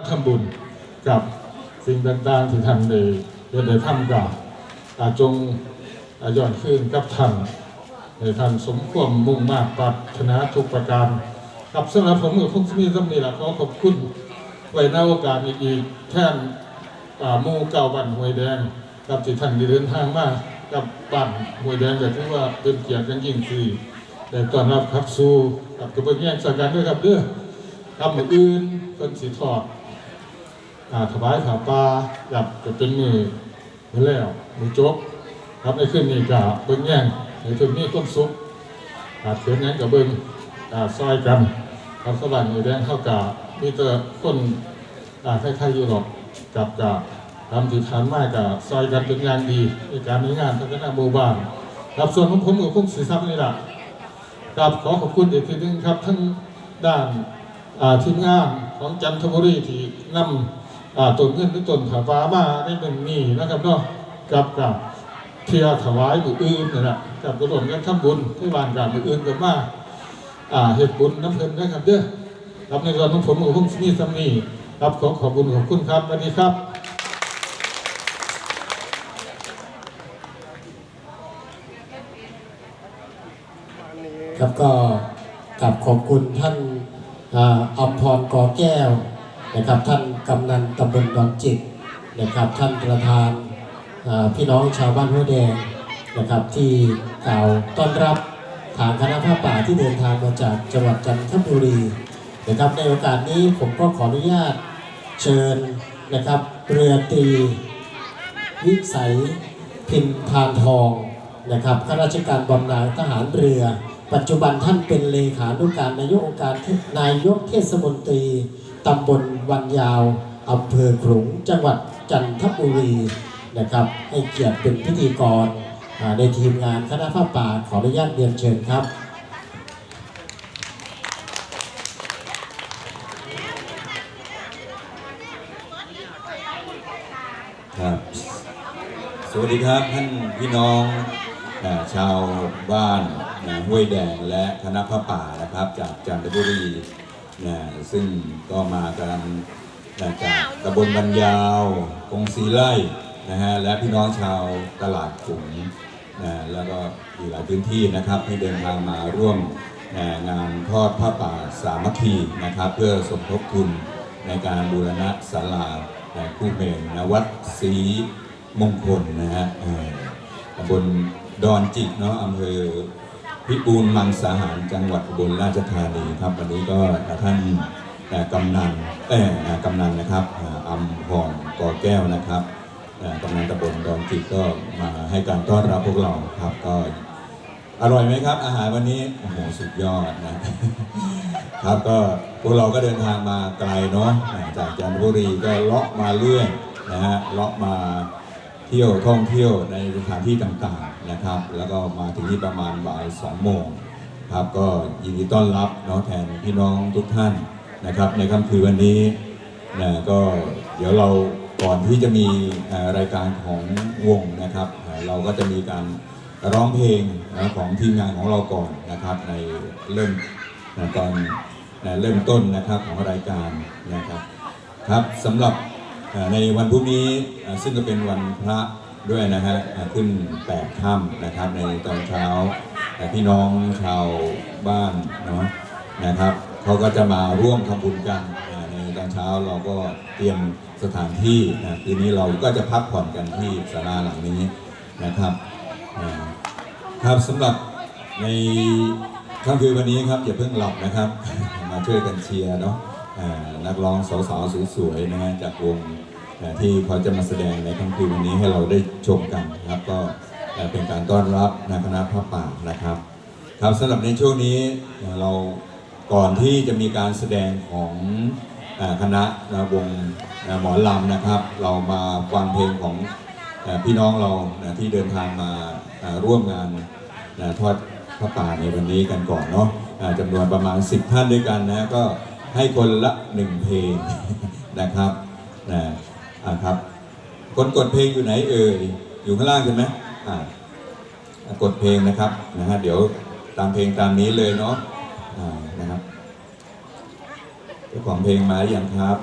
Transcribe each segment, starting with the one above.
าทำบุญกับสิ่งต่างๆที่ท่านได้ได้ได้ทำกับอาจงอาย้อนขึ้นกับท่านให้ท่านสมความมุ่งมากปรารถนาทุกประการกับสำหรับผมกับพวกที่มีสำนีละขอขอบคุณไว้ในโอกาสอีกแท่นป่าหมู่เก่าบ้านหวยแดง กับที่ท่านได้เดินทางมากับบ้านหวยแดงก็ถือว่าเป็นเกียรติกันยิ่งที่ได้ต้อนรับครับสู่กับกระเบื้องแย่งสักกันด้วยครับเด้อทำอื่นเพิ่นสิทอด ถวายผ้าป่ากับจะเป็นมือมือแล้วมือจบครับในคืนนี้ก็เบิ่งแย่งให้เพิ่นมีความสุขอาจเขียนหยังก็เบิ่งอ่าซอยกันครับสวรรค์มือแดงเท่ากับมีแต่คนอาคล้ายๆอยู่หรอกกับกับทำที่ฐานมากกับซอยกันเป็นอย่างดีในการมีงานพัฒนาหมู่บ้านครับส่วนของผมกับพวกสีซับนี่แหละครับขอขอบคุณอีกทีนึงครับทั้งด้านอาทีมงานของจันทบุรีที่นำอ่า ต้นเงินหรือต้นผาฟ้ามาได้เป็นนี่นะครับเนาะกับกับเทียถวายมืออื่นนี่แหละกับกระโดดกันทำบุญที่บ้านกับมืออื่นกับมาอ่าเฮ็ดบุญน้ำเพลินนะครับเด้อรับในส่วนของผมกับพงศมีซัมนี่รับขอขอบคุณขอบคุณครับสวัสดีครับครับก็กลับขอบคุณท่านอ่าอภรกอแก้วนะครับท่าน กำนันตำบลดอนจิตนะครับท่านประธานพี่น้องชาวบ้านห้วยแดงนะครับที่กล่าวต้อนรับทางคณะผ้าป่าที่เดินทางมาจากจังหวัดจันทบุรีนะครับในโอกาสนี้ผมก็ขออนุญาตเชิญนะครับเรือตีวิสัยพิมพานทองนะครับข้าราชการบำนาญทหารเรือ ปัจจุบันท่านเป็นเลขานุการนายกองค์การนายกเทศมนตรี ตำบลวันยาวอำเภอขลุงจังหวัดจันทบุรีนะครับ ให้เกียรติเป็นพิธีกรในทีมงานคณะผ้าป่าขออนุญาตเรียนเชิญครับครับสวัสดีครับท่านพี่น้องชาวบ้านห้วยแดงและคณะพระป่านะครับ จากจันทบุรี นะซึ่งก็มากันนะจากตำบลบรรยาวกงสีไล่นะฮะและพี่น้องชาวตลาดขุงนะแล้วก็อีกหลายพื้นที่นะครับที่เดินทางมาร่วมนะงานทอดผ้าป่าสามัคคีนะครับ เพื่อสมทบทุนในการบูรณะศาลานะคู่เมนนะวัดศรีมงคลนะฮะตำบลดอนจิกเนาะอำเภอ พิบูลมังสาหารจังหวัดอุบลราชธานีครับวันนี้ก็ท่านกำนันเอ่อกำนันนะครับอ่าพรกอแก้วนะครับกำนันตำบลดอนจิกก็มาให้การต้อนรับพวกเราครับก็อร่อยไหมครับ อาหารวันนี้โอ้โหสุดยอดนะครับก็พวกเราก็เดินทางมาไกลเนาะจากจันทบุรีก็เลาะมาเรื่อยนะฮะเลาะมาเที่ยวท่องเที่ยวในสถานที่ต่างๆ นะครับ แล้วก็มาถึงที่ประมาณบ่ายสองโมงครับก็ยินดีต้อนรับเนาะแทนพี่น้องทุกท่านนะครับ ในค่ำคืนวันนี้นะก็เดี๋ยวเราก่อนที่จะมีรายการของวงนะครับ เราก็จะมีการร้องเพลงนะของทีมงานของเราก่อนนะครับ ในเริ่มนะตอนนะเริ่มต้นนะครับของรายการนะครับครับสำหรับในวันพรุ่งนี้ซึ่งก็เป็นวันพระ ด้วยนะฮะขึ้นแปดค่ำนะครับในตอนเช้าอ่พี่น้องชาวบ้านเนาะนะครับเขาก็จะมาร่วมทำบุญกันในตอนเช้าเราก็เตรียมสถานที่นะคืนนี้เราก็จะพักผ่อนกันที่ศาลาหลังนี้นะครับครับสำหรับในค่ำคืนวันนี้ครับอย่าเพิ่งหลับนะครับ มาช่วยกันเชียร์เนาะอ่านักร้องสาวๆสวยๆนะฮะจากวง ที่เขาจะมาแสดงในค่ำคืนวันนี้ให้เราได้ชมกันนะครับ ก็เป็นการต้อนรับนะคณะพระป่านะครับ ครับสำหรับในช่วงนี้เราก่อนที่จะมีการแสดงของคณะวงหมอลำนะครับ เรามาฟังเพลงของพี่น้องเราที่เดินทางมาร่วมงานทอดพระป่าในวันนี้กันก่อนเนาะจำนวนประมาณ 10 ท่านด้วยกันนะก็ให้คนละหนึ่งเพลงนะครับนะ่าครับ คนกดเพลงอยู่ไหนเอ่ย อยู่ข้างล่างใช่ไหมอ่ากดเพลงนะครับนะฮะเดี๋ยวตามเพลงตามนี้เลยเนาะอ่านะครับเจ้าของเพลงมาหรือยังครับ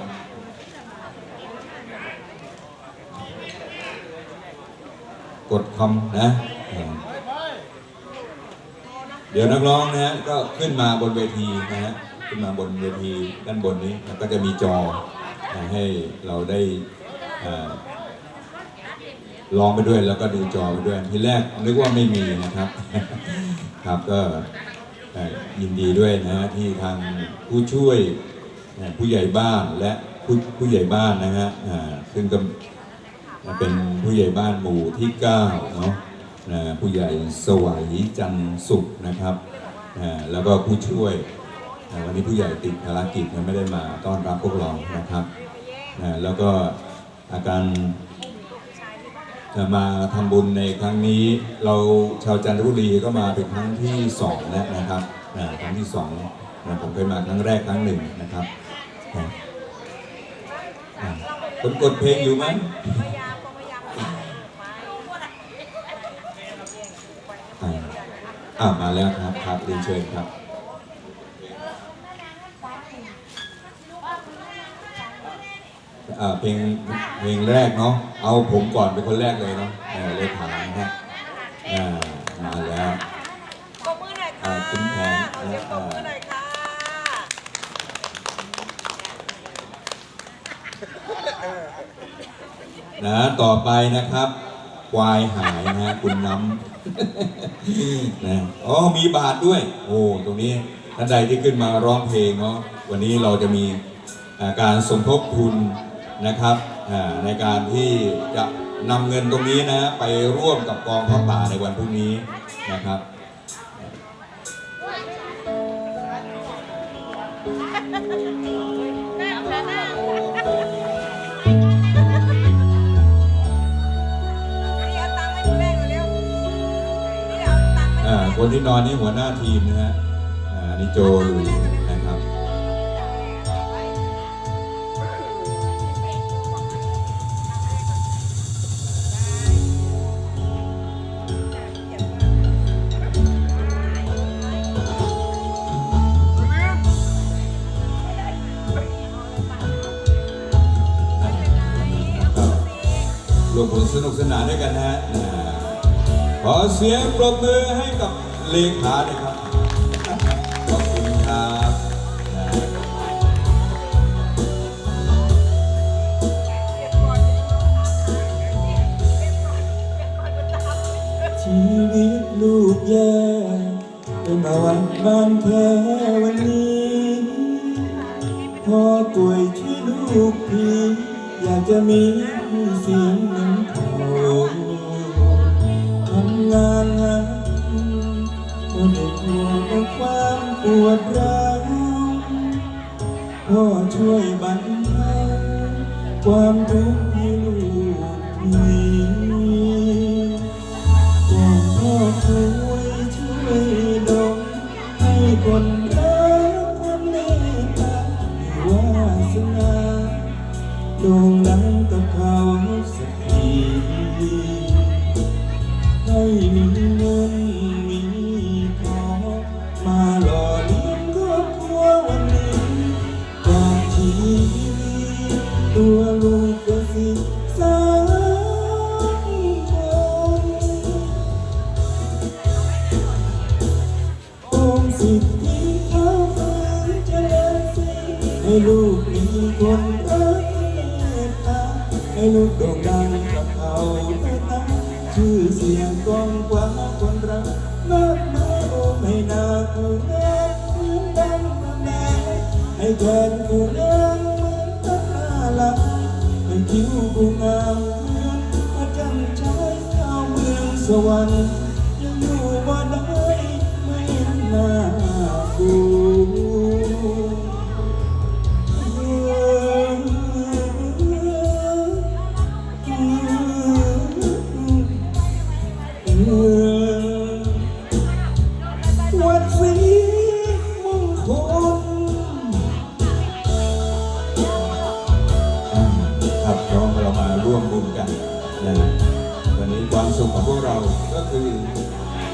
กดคำนะเดี๋ยวนักร้องนะฮะก็ขึ้นมาบนเวทีนะฮะขึ้นมาบนเวทีด้านบนนี้แล้วก็จะมีจอให้เราได้ ร้องไปด้วยแล้วก็ดูจอไปด้วยทีแรกนึกว่าไม่มีนะครับ ครับก็ยินดีด้วยนะฮะที่ทางผู้ช่วยผู้ใหญ่บ้านและผู้ผู้ใหญ่บ้านนะฮะซึ่งก็เป็นผู้ใหญ่บ้านหมู่ที่9เนาะนะผู้ใหญ่สวัยจันทร์สุขนะครับแล้วก็ผู้ช่วยวันนี้ผู้ใหญ่ติดภารกิจไม่ได้มาต้อนรับพวกเรานะครับแล้วก็ การจะมาทำบุญในครั้งนี้ เราชาวจันทบุรีก็มาเป็นครั้งที่สองแล้วนะครับครั้งที่สองนะผมเคยมาครั้งแรกครั้งหนึ่งนะครับคนกดเพลงอยู่ไหมอ่าอ่ามาแล้วครับครับเรียนเชิญครับอ่า เพลงเพลงแรกเนาะเอาผมก่อนเป็นคนแรกเลยเนาะเออเลยถามนะครับอ่ามาแล้วปรบมือหน่อยอ่าค่ะคุณแผนขอเสียงปรบมือหน่อยค่ะนะต่อไปนะครับควายหายนะฮะคุณน้ำนะอ๋อมีบาทด้วย โอ้ตรงนี้ท่านใดที่ขึ้นมาร้องเพลงเนาะวันนี้เราจะมีอ่าการสมทบทุน นะครับในการที่จะนำเงินตรงนี้นะไปร่วมกับกองพระป่าในวันพรุ่งนี้นะครับอ่าคนที่นอนนี่หัวหน้าทีมนะฮะอ่าอันนี่โจหลุย นุกสนานด้วยกันนะฮะอ่าขอเสียงปรบมือให้กับเลขาหน่อย ดร้าวพ่อช่วยบรรเทาความทุกข์ ให้ลูกมีคนรักเมตตาให้ลูกโด่งดังกับเขาเมตตาชื่อเสียงกองกว่าคนรักมากมายโอมให้นากูแม่เหมืนดังมาแม่ให้แทนกูนางเหมือนตาลาให้คิ้วกูงามเหมือนพระจันทร์ชายชาวเมืองสวรรค์ยังอยู่บ่ได้ไม่เห็นหน้ากู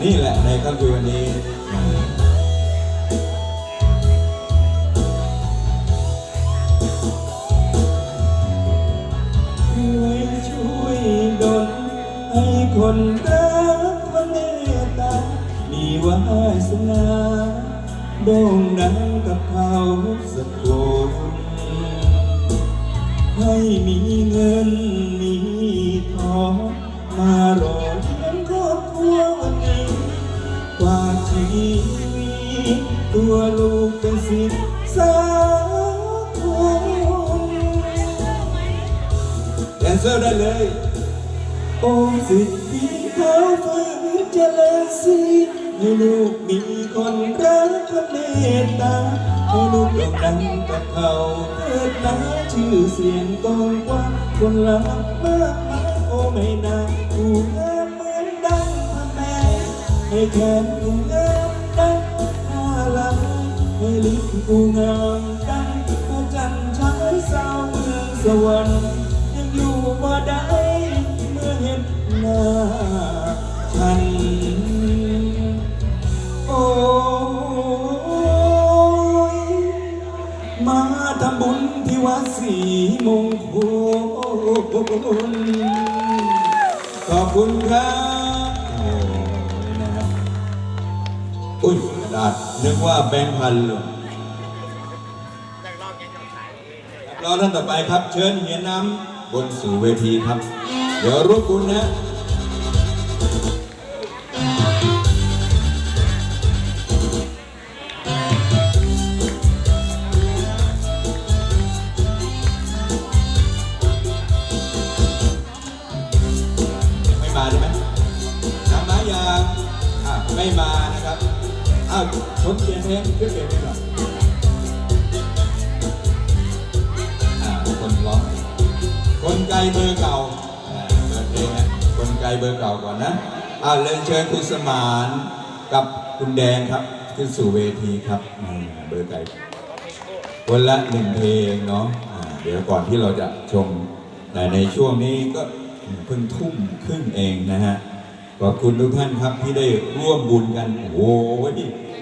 นี่แหละในค่ำคืนวันนี้ ช่วยดลให้คนรักคนเมตตามีวาสนาโด่งดังกับเขาสักคนให้มีเงินมีทองมาหล่อ ตัวลูกเป็นสิทธิ์สาคนแดนเซอร์ได้เลย โอ้สิทธิเขาฝืนเจริญสีให้ลูกมีคนรักคนเมตตาให้ลูกโด่งดังกับเขาเถิดนะชื่อเสียงกองกว้างคนรักมากมายโอ้ไม่นานกูงามเหมือนดังพระแม่ให้แขนกูงาม ให้ลิ้นกูงามดังพระจันทร์ฉายสาวเมืองสวรรค์ยังอยู่บ่ได้เมื่อเห็นหน้าฉันโอ้ยมาทำบุญที่วัดศรีมงคลขอบคุณครับ นึกว่าแบงค์พันเลยรอท่านต่อไปครับ เชิญเหียน้ำบนสู่เวทีครับ เดี๋ยวรบกวนนะ เบอร์เก่าก่อนนะอ่าเรียนเชิญคุณสมานกับคุณแดงครับ ขึ้นสู่เวทีครับเบอร์ไกลคนละหนึ่งเพลงเนาะอ่าเดี๋ยวก่อนที่เราจะชมแต่ในช่วงนี้ก็เพิ่งทุ่มครึ่งเองนะฮะขอบคุณทุกท่านครับที่ได้ร่วมบุญกัน โอ้โห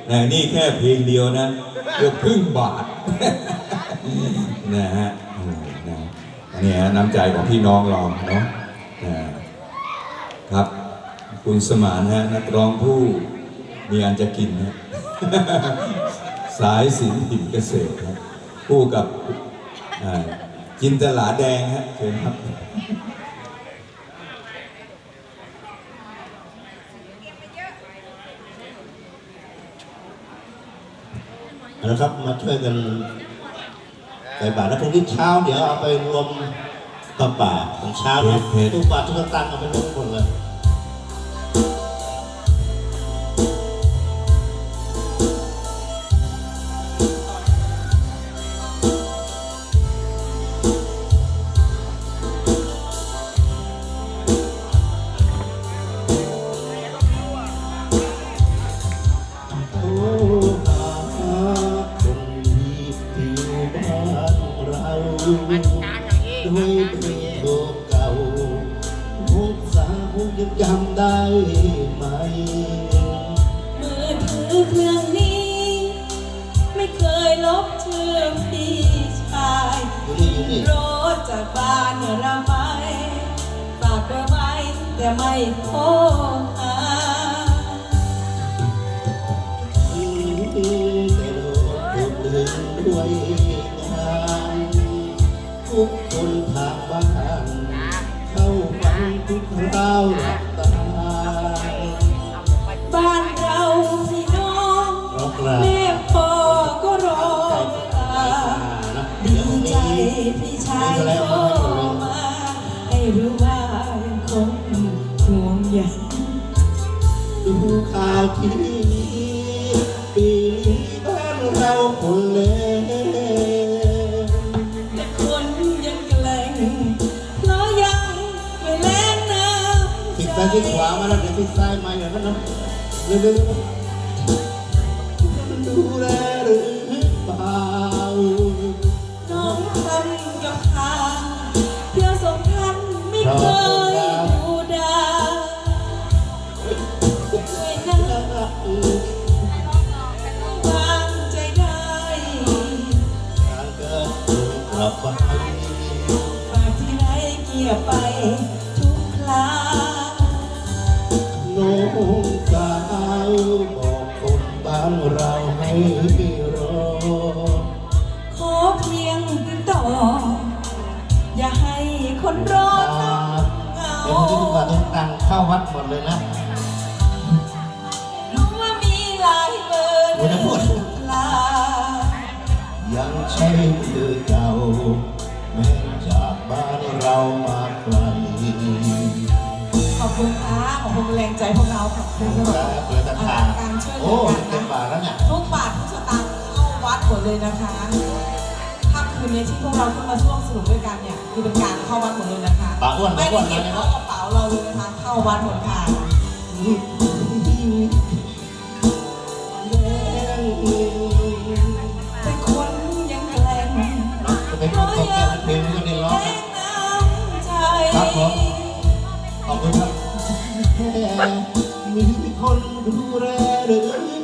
นะนี่แค่เพลงเดียวนะเกือบครึ่งบาทนะฮะอืมนะนี่ฮะน้ำใจของพี่น้องเราเนาะนะ ครับ คุณสมานฮะนักร้องผู้มีอันจะกินนะสายสินถิ่นเกษตรครับคู่กับอ่าจินตลาแดงฮะเชิญครับนะครับมาช่วยกันใส่บาตรแล้วพรุ่งนี้เช้า เดี๋ยวเอาไปรวมต่อป่าตอนเช้านะเพจทุกบาททุกสตังค์เอาไปรวม ด้วยเพลงเก่าๆมุกสาวยังจำได้ไหม มือถือเครื่องนี้ ไม่เคยลบชื่อพี่ชายรถจากบ้านเราไปฝากร์ไว้แต่ไม่โท กคราวหลับตาบ้านเราพี่น้องร้องกราบแม่พ่อก็รอตาดีใจพี่ชายโทรมาให้รู้ว่ายังคงห่วงใยดูข่าวที ที่ขวามาแล้วเดี๋ยวที่ซ้ายมาอย่างนั้นนะเร็วๆ เข้าวัดหมดเลยนะรู้ว่ามีหลายเบอร์โอ้ยนะพูดลายังใช่คือเก่าแม้จากบ้านเรามาไกลขอบคุณค่ะขอบคุณแรงใจพวกเราขอบคุณสำหรับเปิดตาทางการช่วยเหลืโอ้อกันเต็มนะบาทแล้วเนี่ยทุกบาททุกสตางค์เข้าวัดหมดเลยนะคะถ้าคืนนี้ที่พวกเราขึ้นมาร่วมสนุกด้วยกันเนี่ยคือเป็นการเข้าวัดหมดเลยนะคะปาอ้วนไม่ปาอ้ได้วนเก็บมาเลยเข้านะกระเป๋าเราเลยนะคะ เข้าวัดหมดค่ะแต่คนยังแกล้งจะเป็นคนเขาแก้เพลงก็ได้ร้องแกล้นะงใจครับผมขอบคุณครับมีคนดูแลหรือ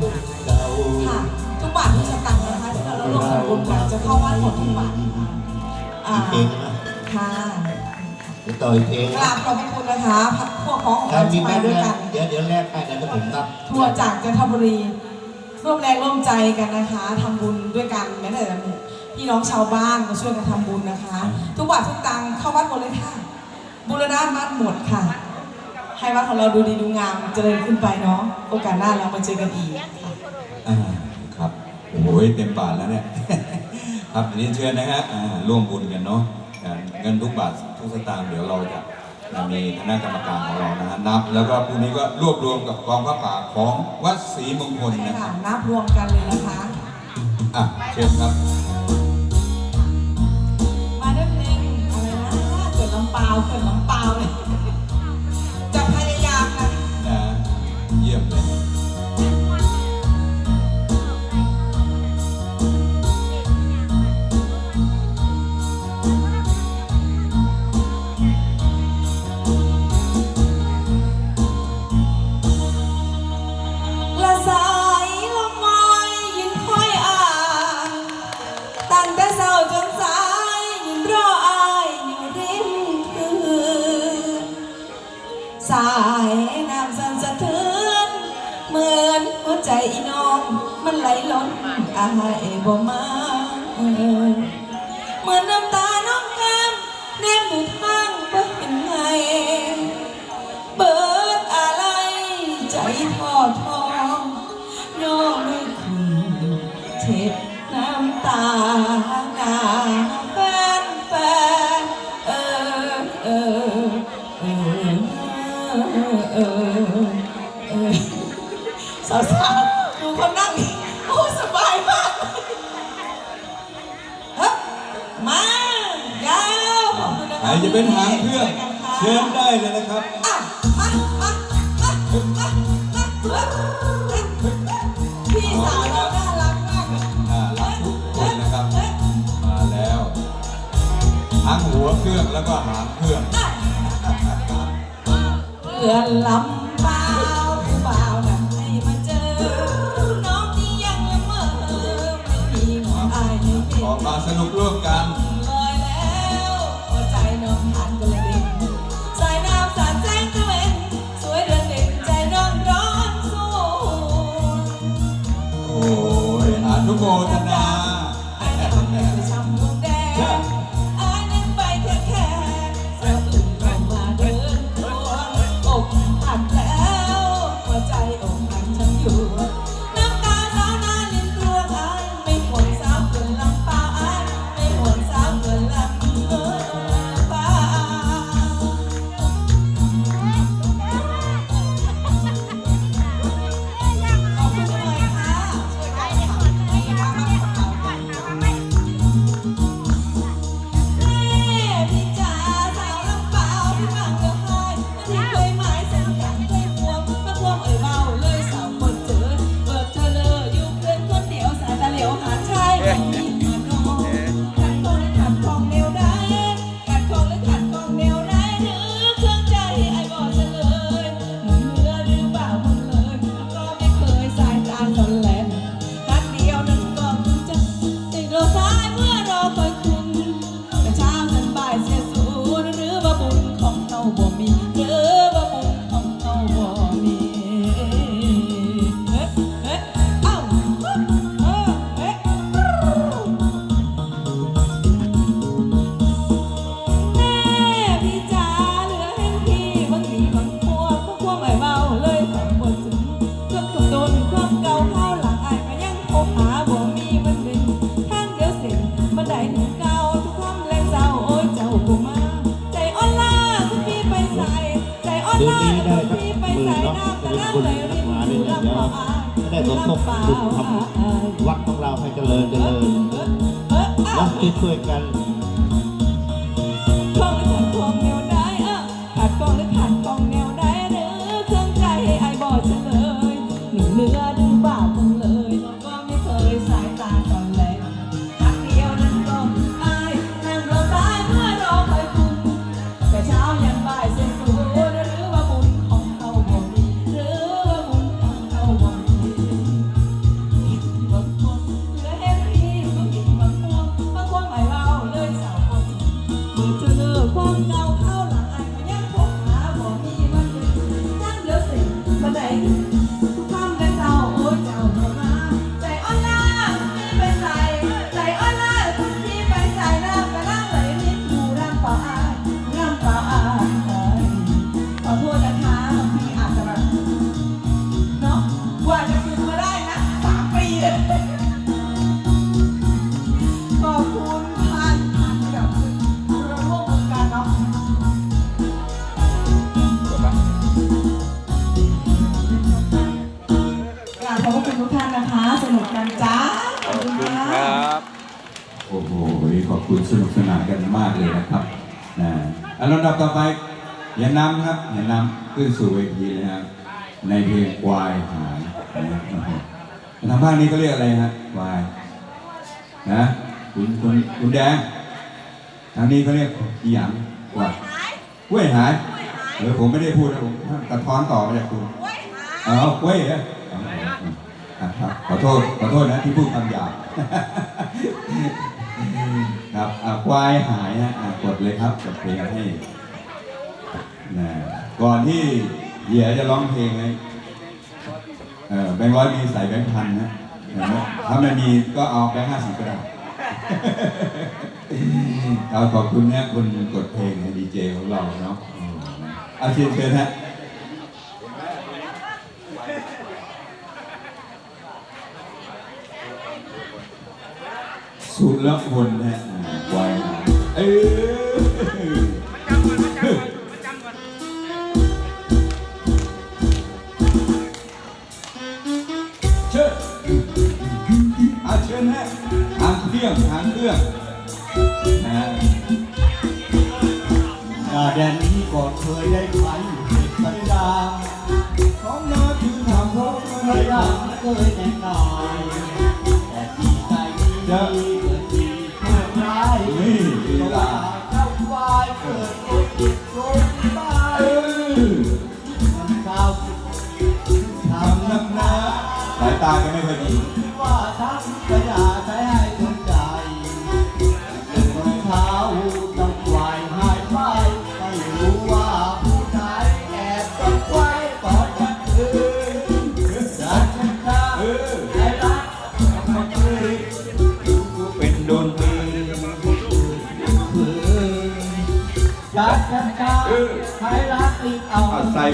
คนเก่าค่ะทุกบาททุกสตางค์นะคะที่เราร่วมทำบุญกันจะเข้าวัดหมดทุกบาทอ่าอีกเพลงนะค่ะเดี๋ยวต่ออีกเพลงกนะราบขอบพระคุณนะคะพวกพ้องของถ้าเรามีที่แม่มาด้ด้ววยยกักันนเดี๋ยวเดี๋ยวแลกให้นะเดี๋ยวผมนับทัวร์จากจันทบุรีร่วมแรงร่วมใจกันนะคะทำบุญด้วยกันแม้แต่พี่น้องชาวบ้านมาช่วยกันทำบุญนะคะ ทุกบาททุกตังค์เข้าวัดหมดเลยค่ะบูรณะวัดหมดค่ะ ให้วัดของเราดูดีดูงามเจริญขึ้นไปเนาะโอกาสหน้าเรามาเจอกันอีกค่ะอ่าครับโอ้ยเต็มบาทแล้วเนี่ย ครับทีนี้เชิญนะฮะอ่าร่วมบุญกันเนาะอ่าเงินทุกบาททุกสตางค์เดี๋ยวเราจะมีคณะกรรมการของเรานะฮะนับ แล้วก็พรุ่งนี้ก็รวบรวมกับกองพระป่าของวัดศรีมงคลใช่นะคค่ะรับนับรวมกันเลยนะคะ อะเชิญครับ มาด้วยเพลงอะไรนะเกิดลำเปาวเกิดลำเปาวเลย จะพยำตาหนาแฟนแฟนเออเออเออเออเออสาวสาวดูคนนั่งโอ้สบายมากฮ้ยมายาวขอบคุณนะใคคะรจะเป็นหางเครื่องช่วยกันเชิญได้เลยนะครับ เครื่องแล้วก็หางเครื่องเพื่อนลำเปล่าผู้บ่าวน่ะให้มาเจอ น้องที่ยังละเมอไม่มีหมอนอายในเพลอองกมาสนุกร่วมกั จะได้สมทบบุญทำวัดของเราให้เจริญเจริญวัดช่วยกันกองหรือถัดกองเดียวได้อะถัดกองหรือถัด นะนำขึ้นสู่เวทีนะครับ ในเพลงควายหายนะครับทางภาคนี้ก็เรียกอะไรฮะควายนะคุณคุณคุณแดงทางนี้เขาเรียกหยางกว่าห้วยหายหรือผมไม่ได้พูดนะผมตะท้อนต่อมาจากคุณเอาห้วยนะขอโทษขอโทษนะที่พูดคำหยาบครับควายหายนะกดเลยครับกดเพลงให้ นะก่อนที่เหยียจะร้องเพลงเลยเออแบงค์ร้อยมีใส่แบงค์พันนะถ้าไม่มีก็เอาแบงค์ห้าสิบก็ได้เราขอบคุณนะคุณกดเพลงให้ดีเจของเราเนาะอาชิญเชิญฮะสุรพลฮะวายเอ้ หางเครื่องหางเครื่องนะแดนนี้ก่อนเคยได้พันเด็กสัญญาของนาคือทำเพราะไม่ได้เคย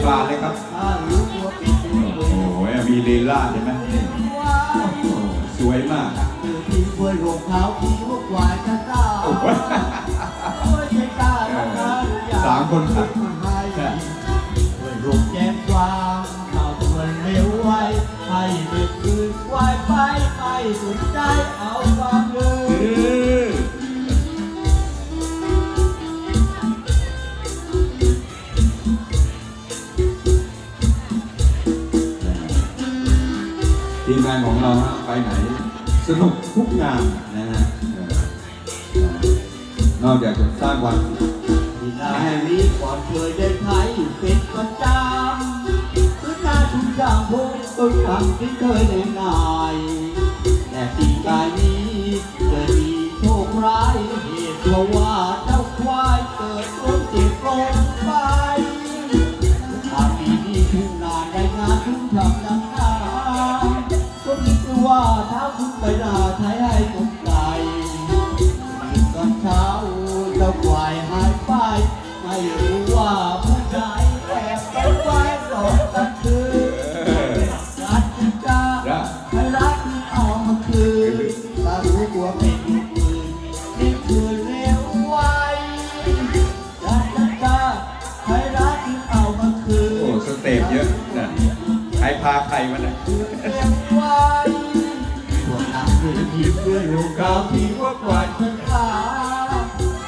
บาทเลยครับโอ้โหมีลีลาเห็นไหมสวยมากสามคนครับ Ram Ram อาคือเพื่อลูกเขาที่ว่าปล่อยฉันขา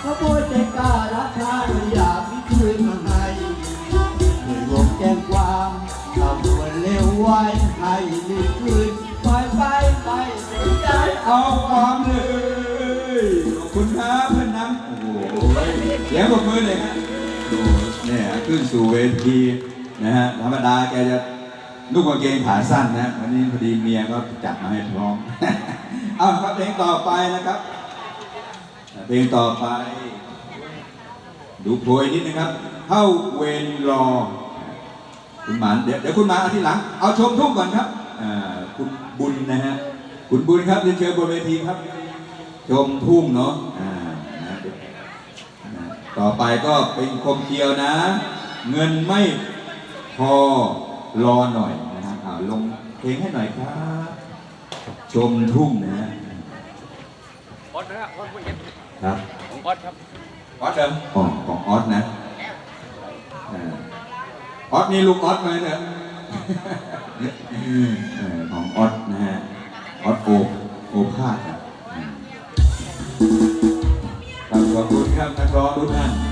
ขโมยใจกล้าราคาไม่อยากมีคืนมาให้เคยลงแจ้งความทำตัวเลวไวให้มีคืนปล่อยไปไปไม่ได้เอาความเลยขอบคุณครับพื่น้ำโอ้โหเลี้ยงปรบมือเลยครับโอ้โหเนี่ยขึ้นสู่เวทีนะฮะธรรมดาแกจะนุ่งกางเกงขาสั้นนะวันนี้พอดีเมียก็จัดมาให้พร้อม อาครับเพลงต่อไปนะครับ เพลงต่อไป ดูโพยนิดนึงครับเข้าเวรรอ คุณหมานเดี๋ยวเดี๋ยวคุณหมาเอาทีหลัง เอาชมทุ่งก่อนครับอ่าคุณบุญนะฮะ คุณบุญครับเรียนเชิญบนเวทีครับ ชมทุ่งเนาะต่อไปก็เป็นคมเกลียวนะ เงินไม่พอรอหน่อยนะฮะอ่าลงเพลงให้หน่อยครับ ชมทุ่งนะ ฮะออสนะฮะออสเอ็ดครับของออสครับออสเหรอของของออสนะอ่าออสนี่ลูกออสไหมเนี่ยเออของออสนะฮะออสโอโอภาสครับอืมครับขอบคุณครับนักร้องทุกท่าน